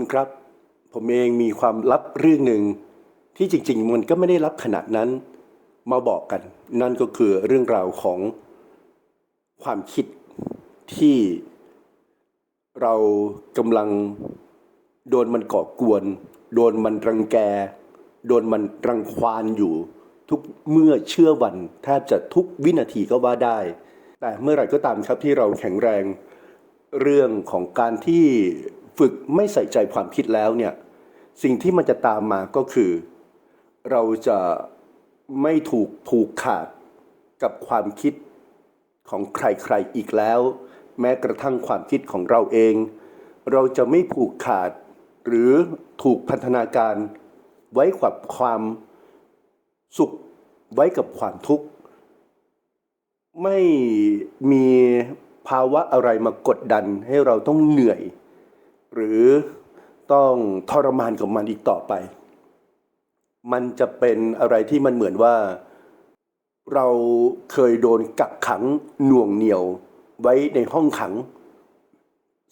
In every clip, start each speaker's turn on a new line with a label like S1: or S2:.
S1: คุณครับ ผมเองมีความลับเรื่องหนึ่งที่จริง ๆ มันก็ไม่ได้ลับขนาดนั้นมาบอกกัน นั่นก็คือเรื่องราวของความคิดที่เรากำลังโดนมันก่อกวน โดนมันรังแก โดนมันรังควานอยู่ ทุกเมื่อเชื่อวันแทบจะทุกวินาทีก็ว่าได้ แต่เมื่อไหร่ก็ตามครับที่เราแข็งแรงเรื่องของการที่ ฝึกไม่ใส่ใจความคิดแล้วเนี่ยสิ่งที่มันจะตามมาก็คือ เราจะไม่ถูกผูกขาดกับความคิดของใครๆอีกแล้ว แม้กระทั่งความคิดของเราเอง เราจะไม่ผูกขาด หรือถูกพันธนาการ ไว้กับความสุขไว้กับความทุกข์ ไม่มีภาวะอะไรมากดดันให้เราต้องเหนื่อย หรือต้องทรมานกับมันอีกต่อไป มันจะเป็นอะไรที่มันเหมือนว่า เราเคยโดนกักขังหน่วงเหนี่ยวไว้ในห้องขัง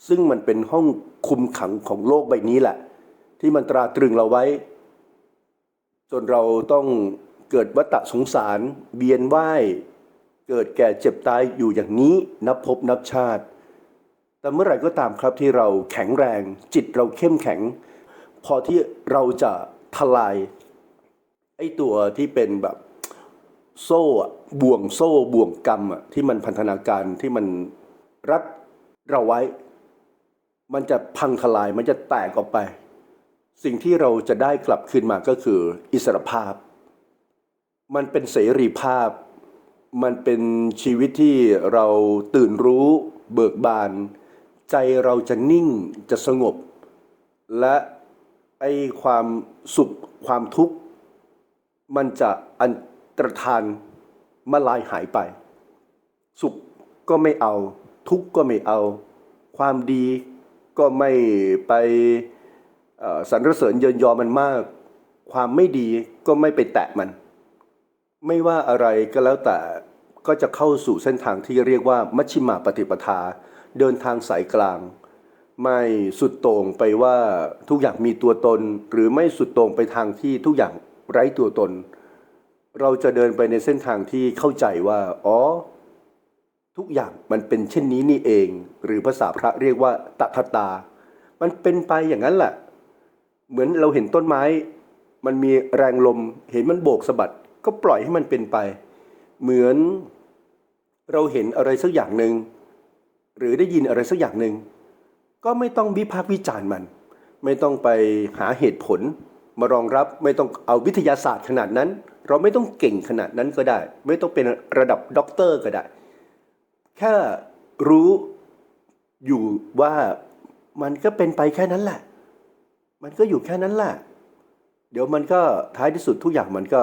S1: ซึ่งมันเป็นห้องคุมขังของโลกใบนี้แหละ ที่มันตราตรึงเราไว้ จนเราต้องเกิดวัฏสงสารเบียนว่ายเกิดแก่เจ็บตายอยู่อย่างนี้นับพบนับชาติ แต่เมื่อไหร่ก็ตามครับที่เราแข็งแรง จิตเราเข้มแข็ง พอที่เราจะทลายไอ้ตัวที่เป็นแบบโซ่บ่วงโซ่บ่วงกรรมอะที่มันพันธนาการที่มันรัดเราไว้ มันจะพังทลายมันจะแตกออกไป สิ่งที่เราจะได้กลับคืนมาก็คืออิสรภาพ มันเป็นเสรีภาพ มันเป็นชีวิตที่เราตื่นรู้เบิกบาน ใจเราจะนิ่งจะสงบ และไอความสุขความทุกข์ มันจะอันตรธานมาลายหายไป สุขก็ไม่เอา ทุกข์ก็ไม่เอา ความดีก็ไม่ไปสรรเสริญเยินยอมันมาก ความไม่ดีก็ไม่ไปแตะมัน ไม่ว่าอะไรก็แล้วแต่ก็จะเข้าสู่เส้นทางที่เรียกว่ามัชฌิมาปฏิปทา เดินทางสายกลาง ไม่สุดโต่งไปว่าทุกอย่างมีตัวตน หรือไม่สุดโต่งไปทางที่ทุกอย่างไร้ตัวตน เราจะเดินไปในเส้นทางที่เข้าใจว่า อ๋อ ทุกอย่างมันเป็นเช่นนี้นี่เอง หรือภาษาพระเรียกว่าตถตา มันเป็นไปอย่างนั้นแหละเหมือนเราเห็นต้นไม้ มันมีแรงลม เห็นมันโบกสะบัด ก็ปล่อยให้มันเป็นไป เหมือนเราเห็นอะไรสักอย่างหนึ่ง หรือได้ยินอะไรสักอย่างหนึ่งก็ไม่ต้องวิพากษ์วิจารณ์มัน ไม่ต้องไปหาเหตุผล มารองรับไม่ต้องเอาวิทยาศาสตร์ขนาดนั้น เราไม่ต้องเก่งขนาดนั้นก็ได้ ไม่ต้องเป็นระดับด็อกเตอร์ก็ได้ แค่รู้อยู่ว่ามันก็เป็นไปแค่นั้นแหละ มันก็อยู่แค่นั้นแหละ เดี๋ยวมันก็ท้ายที่สุดทุกอย่างมันก็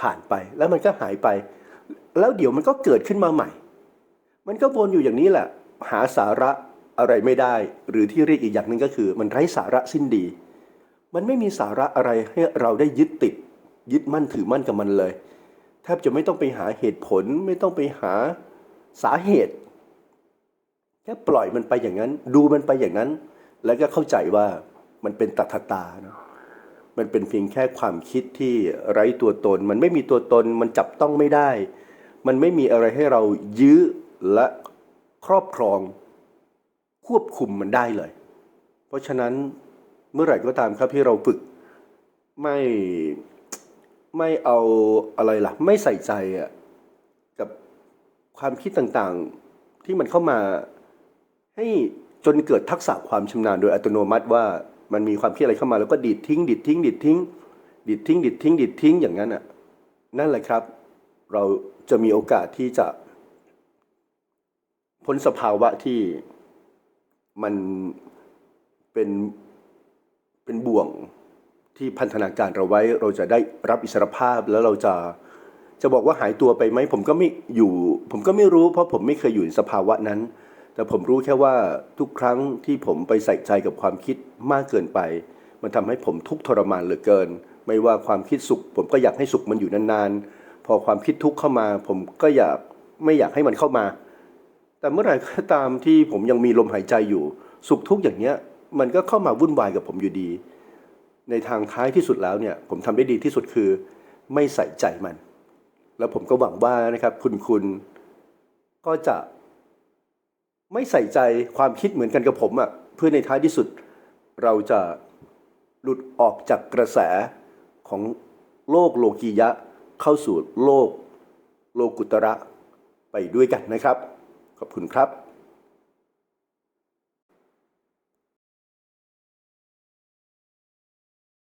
S1: ผ่านไป แล้วมันก็หายไป แล้วเดี๋ยวมันก็เกิดขึ้นมาใหม่ มันก็วนอยู่อย่างนี้แหละ หาสาระอะไรไม่ได้ หรือที่เรียกอีกอย่างหนึ่งก็คือ มันไร้สาระสิ้นดี มันไม่มีสาระอะไรให้เราได้ยึดติด ยึดมั่นถือมั่นกับมันเลยแทบจะไม่ต้องไปหาเหตุผล ไม่ต้องไปหาสาเหตุแค่ปล่อยมันไปอย่างนั้น ดูมันไปอย่างนั้น แล้วก็เข้าใจว่ามันเป็นตัทตาเนะมันเป็นเพียงแค่ความคิดที่ไร้ตัวตน มันไม่มีตัวตน มันจับต้องไม่ได้ มันไม่มีอะไรให้เรายื้อและ ครอบครองควบคุมมันได้เลย เพราะฉะนั้นเมื่อไหร่ก็ตามครับที่เราฝึกไม่ไม่เอาอะไรล่ะ ไม่ใส่ใจอะกับความคิดต่างๆที่มันเข้ามาให้จนเกิดทักษะความชำนาญโดยอัตโนมัติว่ามันมีความคิดอะไรเข้ามาแล้วก็ดีดทิ้งดีดทิ้งดีดทิ้งดีดทิ้งดีดทิ้งดีดทิ้งอย่างนั้นอะนั่นแหละครับ เราจะมีโอกาสที่จะ พ้นสภาวะที่มันเป็นเป็นบ่วงที่พันธนาการเราไว้ เราจะได้รับอิสรภาพแล้วเราจะจะบอกว่าหายตัวไปไหมผมก็ไม่อยู่ ผมก็ไม่รู้เพราะผมไม่เคยอยู่ในสภาวะนั้น แต่ผมรู้แค่ว่าทุกครั้งที่ผมไปใส่ใจกับความคิดมากเกินไป มันทำให้ผมทุกข์ทรมานเหลือเกิน ไม่ว่าความคิดสุข ผมก็อยากให้สุขมันอยู่นานๆ พอความคิดทุกข์เข้ามา ผมก็อยากไม่อยากให้มันเข้ามา แต่เมื่อไหร่ก็ตามที่ผมยังมีลมหายใจอยู่ สุขทุกข์อย่างเนี้ย มันก็เข้ามาวุ่นวายกับผมอยู่ดี ในทางท้ายที่สุดแล้วเนี่ย ผมทำได้ดีที่สุดคือ ไม่ใส่ใจมัน แล้วผมก็หวังว่านะครับ คุณคุณก็จะไม่ใส่ใจความคิดเหมือนกันกับผมอะ่ะเพื่อในท้ายที่สุด เราจะหลุดออกจากกระแสของโลกโลกียะ เข้าสู่โลกโลกุตระไปด้วยกันนะครับ ขอบคุณครับ